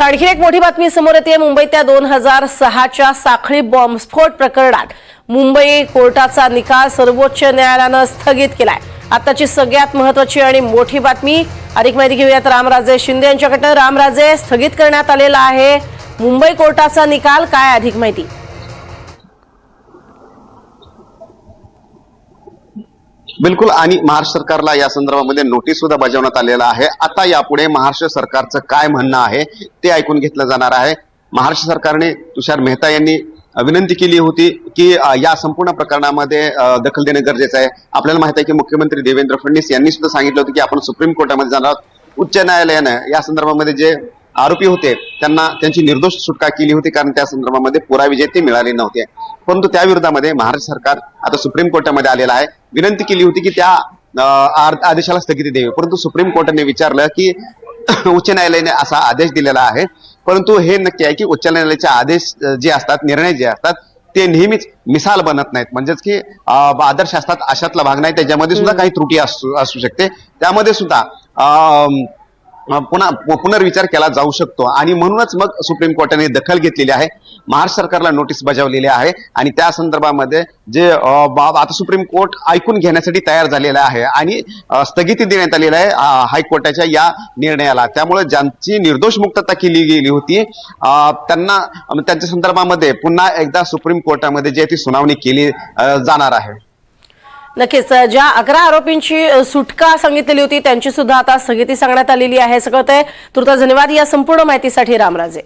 आणखी एक मोठी बातमी समोर येते. मुंबईत दोन हजार सहाच्या साखळी बॉम्बस्फोट प्रकरणात मुंबई कोर्टाचा निकाल सर्वोच्च न्यायालयानं स्थगित केलाय. आताची सगळ्यात महत्वाची आणि मोठी बातमी अधिक माहिती घेऊयात रामराजे शिंदे यांच्याकडनं. रामराजे स्थगित करण्यात आलेला आहे. मुंबई कोर्टाचा निकाल काय अधिक माहिती? बिलकुल आणि महाराष्ट्र सरकारला या संदर्भामध्ये नोटीस सुद्धा बजावण्यात आलेला आहे. आता यापुढे महाराष्ट्र सरकारचं काय म्हणणं आहे ते ऐकून घेतलं जाणार आहे. महाराष्ट्र सरकारने तुषार मेहता यांनी विनंती केली होती की या संपूर्ण प्रकरणामध्ये दखल देणे गरजेचं आहे. आपल्याला माहीत आहे की मुख्यमंत्री देवेंद्र फडणवीस यांनी सुद्धा सांगितलं होतं की आपण सुप्रीम कोर्टामध्ये जाणार आहोत. उच्च न्यायालयानं या संदर्भामध्ये जे आरोपी होते. त्यांना त्यांची निर्दोष सुटका केली होती कारण त्या संदर्भामध्ये पुरावे जे ते मिळाले नव्हते. परंतु त्या विरोधामध्ये महाराष्ट्र सरकार आता सुप्रीम कोर्टामध्ये आलेलं आहे. विनंती केली होती की त्या आदेशाला स्थगिती द्यावी. परंतु सुप्रीम कोर्टाने विचारलं की उच्च न्यायालयाने असा आदेश दिलेला आहे. परंतु हे नक्की आहे की उच्च न्यायालयाचे आदेश जे असतात निर्णय जे असतात ते नेहमीच मिसाल बनत नाहीत. म्हणजेच की आदर्श असतात अशातला भाग नाही. त्याच्यामध्ये सुद्धा काही त्रुटी असू असू शकते. त्यामध्ये सुद्धा पुन्हा पुनर्विचार केला जाऊ शकतो. आणि म्हणूनच मग सुप्रीम कोर्टाने दखल घेतलेली आहे. महाराष्ट्र सरकारला नोटीस बजावलेली आहे. आणि त्या संदर्भामध्ये जे बाब आता सुप्रीम कोर्ट ऐकून घेण्यासाठी तयार झालेला आहे. आणि स्थगिती देण्यात आलेली आहे हायकोर्टाच्या या निर्णयाला. त्यामुळे ज्यांची निर्दोष मुक्तता केली गेली होती त्यांना त्यांच्या संदर्भामध्ये पुन्हा एकदा सुप्रीम कोर्टामध्ये जे ती सुनावणी केली जाणार आहे. नक्कीच. ज्या अकरा आरोपींची सुटका सांगितलेली होती त्यांची सुद्धा आता स्थगिती सांगण्यात आलेली आहे. सगळं ते तुर्त धन्यवाद. या संपूर्ण माहितीसाठी रामराजे.